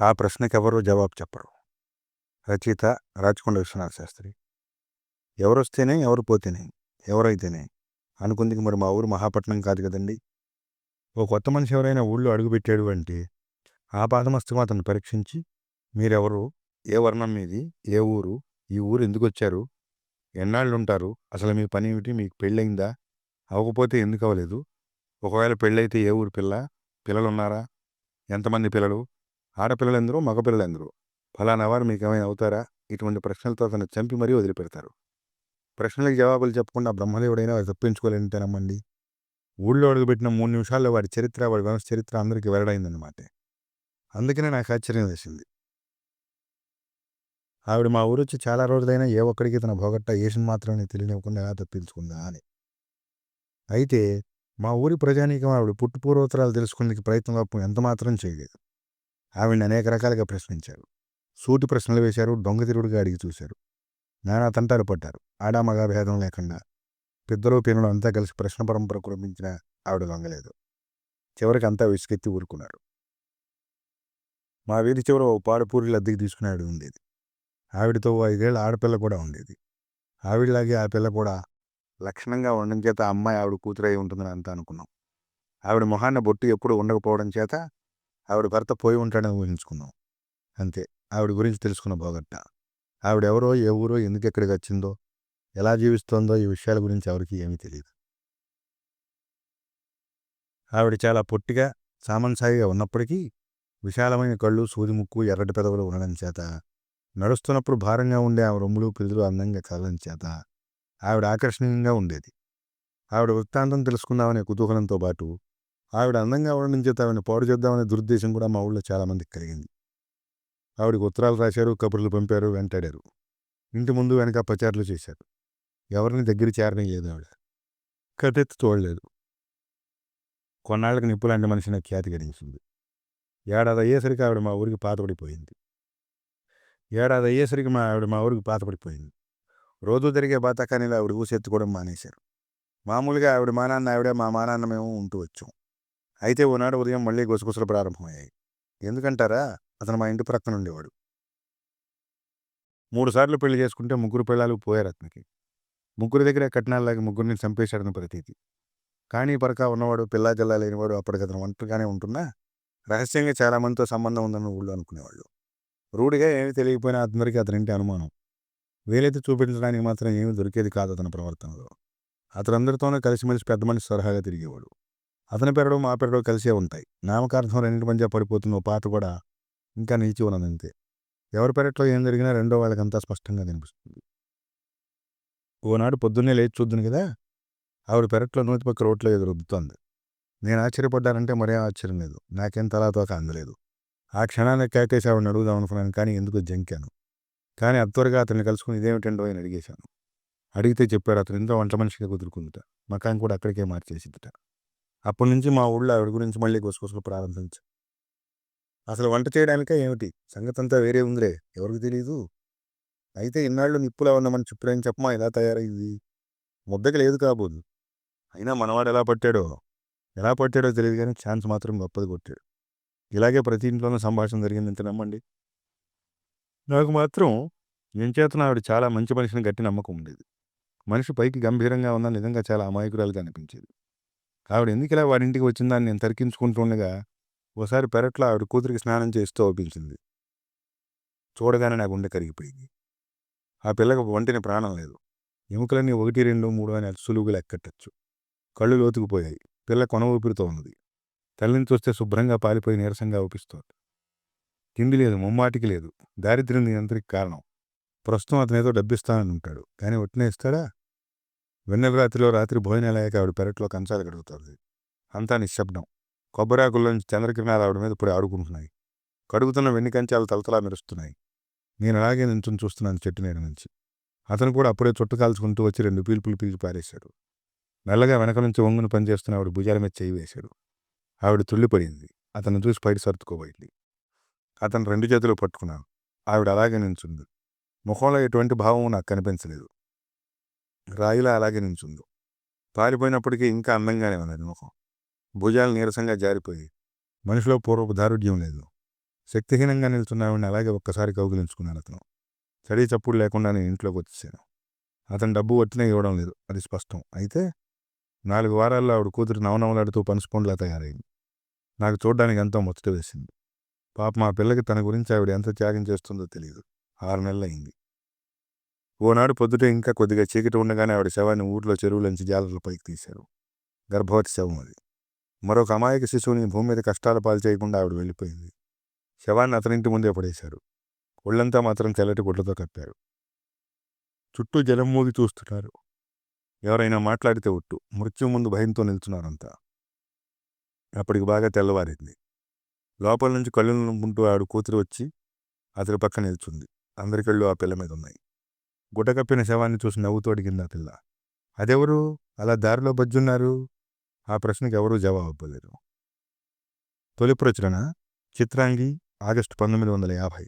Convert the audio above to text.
ఆ ప్రశ్నకి ఎవరు జవాబు చెప్పరు. రచయిత రాచకొండ విశ్వనాథ శాస్త్రి. ఎవరు వస్తేనే ఎవరు పోతేనే ఎవరైతేనే అనుకుందికి మరి మా ఊరు మహాపట్నం కాదు కదండి. ఓ కొత్త మనిషి ఎవరైనా ఊళ్ళో అడుగుపెట్టాడు అంటే ఆ పాదమస్తకం అతను పరీక్షించి మీరెవరు ఏ వర్ణం మీది ఏ ఊరు ఈ ఊరు ఎందుకు వచ్చారు ఎన్నాళ్ళు ఉంటారు అసలు మీ పని ఏమిటి మీకు పెళ్ళయిందా అవ్వకపోతే ఎందుకు అవ్వలేదు ఒకవేళ పెళ్ళైతే ఏ ఊరు పిల్ల పిల్లలు ఉన్నారా ఎంతమంది పిల్లలు ఆడపిల్లలు ఎందరూ మగపిల్లలు ఫలానా వారు మీకు ఏమైనా అవుతారా? ఇటువంటి ప్రశ్నలతో అతను చంపి మరీ వదిలిపెడతారు. ప్రశ్నలకు జవాబులు చెప్పకుండా బ్రహ్మదేవుడైనా వారు తప్పించుకోలేంటే నమ్మండి? ఊళ్ళో అడుగుపెట్టిన మూడు నిమిషాల్లో వాడి చరిత్ర వాడి వంశ చరిత్ర అందరికీ వెరడైందన్నమాట అందుకనే నాకు ఆశ్చర్యం వేసింది. ఆవిడ మా ఊరొచ్చి చాలా రోజులైనా ఏ ఒక్కడికి తన భోగట్ట ఏషన్ మాత్రమే తెలియనివ్వకుండా ఎలా తప్పించుకుందా అని. అయితే మా ఊరి ప్రజానీకం ఆవిడ పుట్టు పూర్వోత్తరాలు తెలుసుకునేందుకు ప్రయత్నం తప్ప ఎంత మాత్రం చేయలేదు. ఆవిడని అనేక రకాలుగా ప్రశ్నించారు. సూటి ప్రశ్నలు వేశారు దొంగతిరుడుగా అడిగి చూశారు. నానా తంటాలు పడ్డారు. ఆడా మగా భేదం లేకుండా పెద్దలు పిల్లలు అంతా కలిసి ప్రశ్న పరంపర కురిపించిన ఆవిడ దొంగలేదు చివరికి అంతా విసుకెత్తి ఊరుకున్నారు. మా వీధి చివర ఓ పాడుపూరిలు అద్దెకి తీసుకునే ఆవిడ ఉండేది. ఆవిడతో ఐదేళ్ళ ఆడపిల్ల కూడా ఉండేది. ఆవిడలాగే ఆ పిల్ల కూడా లక్షణంగా ఉండడం చేత అమ్మాయి ఆవిడ కూతురై ఉంటుందని అంతా అనుకున్నాం. ఆవిడ మొహాన్న బొట్టు ఎప్పుడు ఉండకపోవడం చేత ఆవిడ భర్త పోయి ఉంటాడని ఊహించుకున్నాం. అంతే. ఆవిడ గురించి తెలుసుకున్న బోగట్ట. ఆవిడెవరో ఏ ఊరో ఎందుకు ఎక్కడికి వచ్చిందో ఎలా జీవిస్తోందో ఈ విషయాల గురించి ఎవరికి ఏమీ తెలియదు ఆవిడ చాలా పొట్టిగా సామన్సాయిగా ఉన్నప్పటికీ విశాలమైన కళ్ళు సూది ముక్కు ఎర్రటి పెదవులు ఉండడం చేత నడుస్తున్నప్పుడు భారంగా ఉండే ఆమె రొమ్ములు పిల్లలు అందంగా కలడం చేత ఆవిడ ఆకర్షణీయంగా ఉండేది. ఆవిడ వృత్తాంతం తెలుసుకుందామనే కుతూహలంతో పాటు ఆవిడ అందంగా ఉండడం చేత ఆవిడని పాడు చేద్దామనే దురుద్దేశం కూడా మా ఊళ్ళో చాలామందికి కలిగింది. ఆవిడకి ఉత్తరాలు రాశారు కబుర్లు పంపారు వెంటాడారు. ఇంటి ముందు వెనక ప్రచారాలు చేశారు. ఎవరిని దగ్గర చేరనీయలేదు ఆవిడ. కథెత్తి చూడలేదు కొన్నాళ్ళకి నిప్పులాంటి మనిషి నాకు ఖ్యాతి గడించింది ఏడాది అయ్యేసరికి ఆవిడ మా ఊరికి పాతపడిపోయింది. ఏడాది అయ్యేసరికి మా ఆవిడ మా ఊరికి పాతపడిపోయింది. రోజు జరిగే బాతకానీలో ఆవిడ ఊసెత్తుకోవడం మానేశారు. మామూలుగా ఆవిడ మా నాన్న ఆవిడ మా మా నాన్న మేము ఉంటూ వచ్చాం. అయితే ఓనాడు ఉదయం మళ్ళీ గుసగుసలు ప్రారంభమయ్యాయి. ఎందుకంటారా? అతను మా ఇంటి ప్రక్కన ఉండేవాడు. మూడుసార్లు పెళ్ళి చేసుకుంటే ముగ్గురు పిల్లలు పోయారు అతనికి. ముగ్గురు దగ్గర కట్నాలాగి ముగ్గురిని చంపేశాడని ప్రతీతి కానీ పరక ఉన్నవాడు పిల్లా జల్లా లేనివాడు అప్పటికతను ఒంటరిగానే ఉంటున్నా రహస్యంగా చాలామందితో సంబంధం ఉందని ఊళ్ళో అనుకునేవాళ్ళు. రూఢిగా ఏమీ తెలియకపోయినా అతనికి అతనింటి అనుమానం. వేలైతే చూపించడానికి మాత్రం ఏమీ దొరికేది కాదు అతని ప్రవర్తనలో. అతనందరితోనే కలిసిమెలిసి పెద్ద మనిషి సలహాగా తిరిగేవాడు. అతని పెరడు మా పెరడు కలిసే ఉంటాయి. నామకార్థం రెండింటి మధ్య పడిపోతున్న పాత కూడా ఇంకా నిలిచి ఉన్నదంతే ఎవరి పెరట్లో ఏం జరిగినా రెండో వాళ్ళకంతా స్పష్టంగా కనిపిస్తుంది ఓనాడు పొద్దున్నే లేచి చూద్దును కదా! ఆవిడ పెరట్లో నూతి పక్క ఎదురు ఎదురొద్దుతోంది. నేను ఆశ్చర్యపడ్డానంటే మరేం ఆశ్చర్యం లేదు. నాకేం తలాతోక అందలేదు. ఆ క్షణాన్ని కేకేసి ఆవిడని అడుగుదాం అనుకున్నాను కానీ ఎందుకు జంకాను. కానీ అత్వరగా అతన్ని కలుసుకుని ఇదేమిటండో అని అడిగేశాను. అడిగితే చెప్పారు అతను ఎంతో వంట మనిషిగా కుదురుకుందిట. మకాన్ కూడా అక్కడికే మార్చేసిద్దట. అప్పటి నుంచి మా ఊళ్ళో ఆవిడ గురించి మళ్ళీ గుసగుసలు ప్రారంభించు. అసలు వంట చేయడానికే ఏమిటి? సంగతి అంతా వేరే ఉందిలే ఎవరికి తెలియదు అయితే ఇన్నాళ్ళు నిప్పులా ఉన్నామని చెప్పలేని చెప్పమా? ఎలా తయారైంది? ముద్దకి లేదు కాబోదు. అయినా మనవాడు ఎలా పట్టాడో ఎలా పట్టాడో తెలియదు కానీ ఛాన్స్ మాత్రం గొప్పది కొట్టాడు. ఇలాగే ప్రతి ఇంట్లోనూ సంభాషణ జరిగిందంటే నమ్మండి. నాకు మాత్రం నేను చేతన ఆవిడ చాలా మంచి మనిషిని గట్టి నమ్మకం ఉండేది. మనిషి పైకి గంభీరంగా ఉన్న నిజంగా చాలా అమాయకురాలుగా అనిపించేది. ఆవిడ ఎందుకు ఇలా వాడింటికి వచ్చిందని నేను తరికించుకుంటుండగా ఓసారి పెరట్లో ఆవిడ కూతురికి స్నానం చేస్తూ ఒప్పించింది. చూడగానే నా గుండె కరిగిపోయింది. ఆ పిల్లకు ఒంటిని ప్రాణం లేదు. ఎముకలన్నీ ఒకటి రెండు మూడు అని సులువుగా లెక్కట్టచ్చు కళ్ళు లోతుకుపోయాయి. పిల్ల కొన ఊపిరితో ఉన్నది. తల్లిని చూస్తే శుభ్రంగా పాలిపోయి నీరసంగా ఊపిస్తోంది. తిండి లేదు ముమ్మాటికి లేదు. దారిద్ర్యం దీనంతరికి కారణం. ప్రస్తుతం అతనేదో డబ్బిస్తానని ఉంటాడు. కానీ ఒట్టినే ఇస్తాడా? వెన్నెల రాత్రిలో రాత్రి భోజనాలయ్యాక ఆవిడ పెరట్లో కంచాలు కడుగుతుంది. అంతా నిశ్శబ్దం. కొబ్బరాకుల్లోంచి చంద్రకిరణాలు ఆవిడ మీద ఇప్పుడు ఆడుకుంటున్నాయి. కడుగుతున్న వెన్ని కంచాలు తలతలా మెరుస్తున్నాయి. నేను అలాగే నించుని చూస్తున్నాను చెట్టు నీడ నుంచి. అతను కూడా అప్పుడే చుట్టు కాల్చుకుంటూ వచ్చి రెండు పీల్పులు పీల్చి పారేశాడు. మెల్లగా వెనక నుంచి వంగును పనిచేస్తున్న ఆవిడ భుజాల మీద చేయి వేశాడు. ఆవిడ తుళ్ళిపడింది. అతను చూసి బయట సర్దుకోబోయింది. అతను రెండు చేతులు పట్టుకున్నాను ఆవిడ అలాగే నించుంది. ముఖంలో ఎటువంటి భావం నాకు కనిపించలేదు. రాయిలా అలాగే నించుంది పారిపోయినప్పటికీ ఇంకా అందంగానే ఉన్నది ముఖం. భుజాలు నీరసంగా జారిపోయి మనిషిలో పూర్వపు దారుఢ్యం లేదు. శక్తిహీనంగా నిల్చున్న ఆవిడని అలాగే ఒక్కసారి కౌగిలించుకున్నాను అతను. చడి చప్పుడు లేకుండా నేను ఇంట్లోకి వచ్చేసాను. అతను డబ్బు వచ్చినా ఇవ్వడం లేదు అది స్పష్టం. అయితే నాలుగు వారాల్లో ఆవిడ కూతురు నవనవలాడుతూ పనుసుకోండిలా తయారైంది. నాకు చూడడానికి ఎంతో ముచ్చట వేసింది. పాప మా పిల్లకి తన గురించి ఆవిడ ఎంత త్యాగం చేస్తుందో తెలియదు ఆరు నెలలు అయింది ఓనాడు పొద్దుట ఇంకా కొద్దిగా చీకటి ఉండగానే ఆవిడ శవాన్ని ఊర్లో చెరువులోంచి జాలర్ల పైకి తీశారు. గర్భవతి శవం అది. మరొక అమాయక శిశువుని భూమి మీద కష్టాల పాలు చేయకుండా ఆవిడ వెళ్ళిపోయింది. శవాన్ని అతనింటి ముందే పడేశారు. ఒళ్ళంతా మాత్రం తెల్లటి గుడ్లతో కప్పారు. చుట్టూ జలం మూగి చూస్తున్నారు. ఎవరైనా మాట్లాడితే ఒట్టు. మృత్యు ముందు భయంతో నిల్చున్నారంతా. అప్పటికి బాగా తెల్లవారింది. లోపల నుంచి కళ్ళు నుంపుంటూ ఆవిడ కూతురు వచ్చి అతడి పక్క నిల్చుంది. అందరి కళ్ళు ఆ పిల్ల మీద ఉన్నాయి. గుటకప్పిన శవాన్ని చూసి నవ్వుతూ అడిగింది ఆ పిల్ల. అదెవరు? అలా దారిలో బజ్జున్నారు? ఆ ప్రశ్నకి ఎవరూ జవాబు ఇవ్వలేరు తొలి ప్రచురణ చిత్రాంగి ఆగస్టు పంతొమ్మిది వందల యాభై.